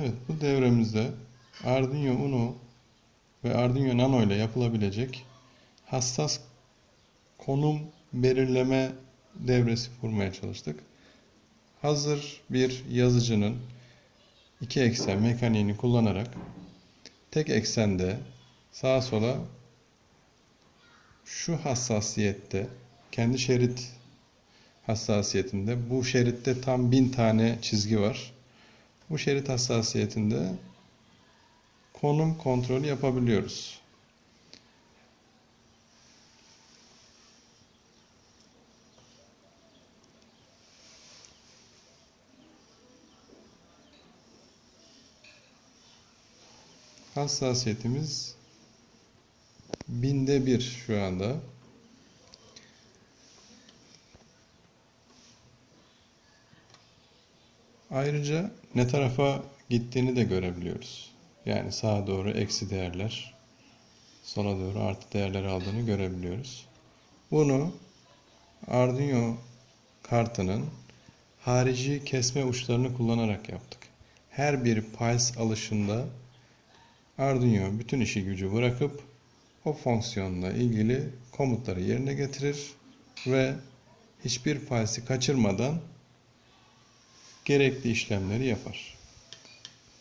Evet, bu devremizde Arduino Uno ve Arduino Nano ile yapılabilecek hassas konum belirleme devresi kurmaya çalıştık. Hazır bir yazıcının iki eksen mekaniğini kullanarak tek eksende sağa sola şu hassasiyette kendi şerit hassasiyetinde bu şeritte tam bin tane çizgi var. Bu şerit hassasiyetinde konum kontrolü yapabiliyoruz. Hassasiyetimiz binde bir şu anda. Ayrıca ne tarafa gittiğini de görebiliyoruz. Yani sağa doğru eksi değerler, sola doğru artı değerler aldığını görebiliyoruz. Bunu Arduino kartının harici kesme uçlarını kullanarak yaptık. Her bir pulse alışında Arduino bütün işi gücü bırakıp o fonksiyonla ilgili komutları yerine getirir ve hiçbir pulse'i kaçırmadan gerekli işlemleri yapar.